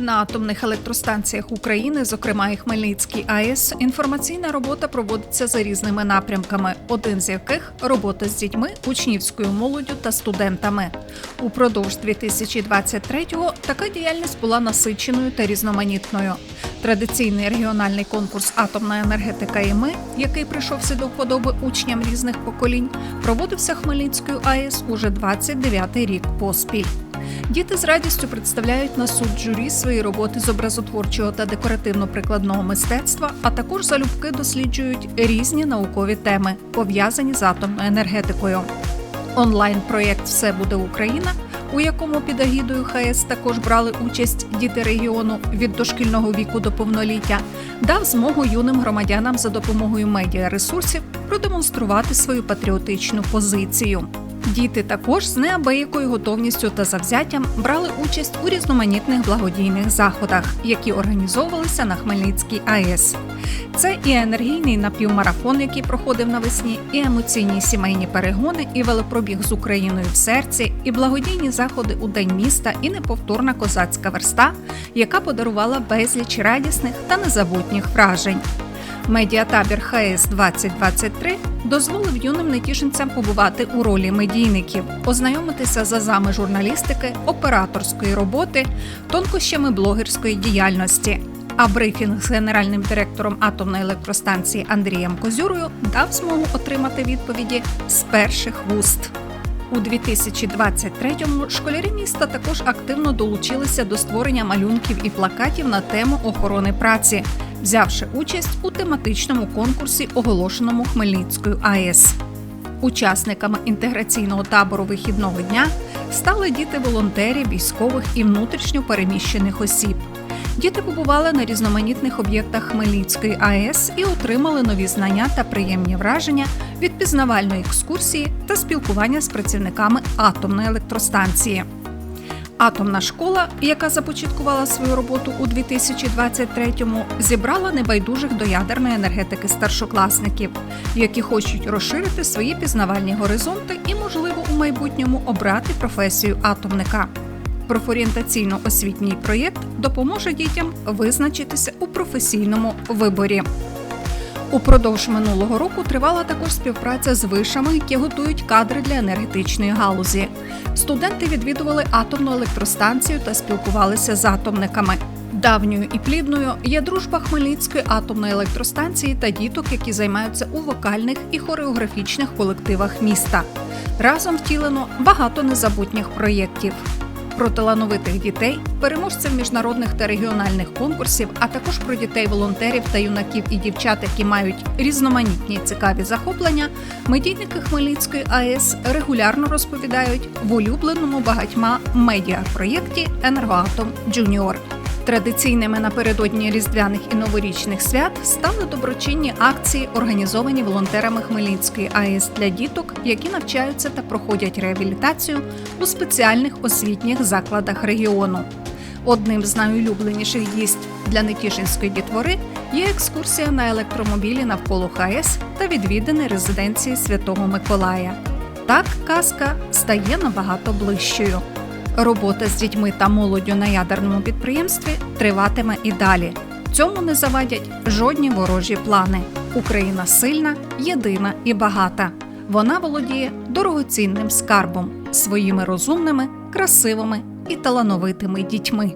На атомних електростанціях України, зокрема і Хмельницькій АЕС, інформаційна робота проводиться за різними напрямками, один з яких робота з дітьми, учнівською молоддю та студентами. Упродовж 2023-го така діяльність була насиченою та різноманітною. Традиційний регіональний конкурс Атомна енергетика і ми, який прийшовся до вподоби учням різних поколінь, проводився Хмельницькою АЕС уже 29-й рік поспіль. Діти з радістю представляють на суд журі свої роботи з образотворчого та декоративно-прикладного мистецтва, а також залюбки досліджують різні наукові теми, пов'язані з атомною енергетикою. Онлайн-проєкт Все буде Україна, у якому під агідою ХС також брали участь діти регіону від дошкільного віку до повноліття, дав змогу юним громадянам за допомогою медіаресурсів продемонструвати свою патріотичну позицію. Діти також з неабиякою готовністю та завзяттям брали участь у різноманітних благодійних заходах, які організовувалися на Хмельницькій АЕС. Це і енергійний напівмарафон, який проходив навесні, і емоційні сімейні перегони, і велопробіг з Україною в серці, і благодійні заходи у день міста, і неповторна козацька верста, яка подарувала безліч радісних та незабутніх вражень. Медіатабір ХС 2023 дозволив юним нетішинцям побувати у ролі медійників, ознайомитися з азами журналістики, операторської роботи, тонкощами блогерської діяльності. А брифінг з генеральним директором атомної електростанції Андрієм Козюрою дав змогу отримати відповіді з перших вуст. У 2023-му школярі міста також активно долучилися до створення малюнків і плакатів на тему охорони праці, взявши участь у тематичному конкурсі, оголошеному Хмельницькою АЕС. Учасниками інтеграційного табору вихідного дня стали діти волонтерів, військових і внутрішньо переміщених осіб. Діти побували на різноманітних об'єктах Хмельницької АЕС і отримали нові знання та приємні враження від пізнавальної екскурсії та спілкування з працівниками атомної електростанції. Атомна школа, яка започаткувала свою роботу у 2023-му, зібрала небайдужих до ядерної енергетики старшокласників, які хочуть розширити свої пізнавальні горизонти і, можливо, у майбутньому обрати професію атомника. Профорієнтаційно-освітній проєкт допоможе дітям визначитися у професійному виборі. Упродовж минулого року тривала також співпраця з вишами, які готують кадри для енергетичної галузі. Студенти відвідували атомну електростанцію та спілкувалися з атомниками. Давньою і плідною є дружба Хмельницької атомної електростанції та діток, які займаються у вокальних і хореографічних колективах міста. Разом втілено багато незабутніх проєктів. Про талановитих дітей, переможців міжнародних та регіональних конкурсів, а також про дітей-волонтерів та юнаків і дівчат, які мають різноманітні цікаві захоплення, медійники Хмельницької АЕС регулярно розповідають в улюбленому багатьма медіапроєкті Енергоатом Джуніор. Традиційними напередодні різдвяних і новорічних свят стали доброчинні акції, організовані волонтерами Хмельницької АЕС для діток, які навчаються та проходять реабілітацію у спеціальних освітніх закладах регіону. Одним з найулюбленіших дійств для Нетішинської дітвори є екскурсія на електромобілі навколо ХАЕС та відвідини резиденції Святого Миколая. Так казка стає набагато ближчою. Робота з дітьми та молоддю на ядерному підприємстві триватиме і далі. Цьому не завадять жодні ворожі плани. Україна сильна, єдина і багата. Вона володіє дорогоцінним скарбом своїми розумними, красивими і талановитими дітьми.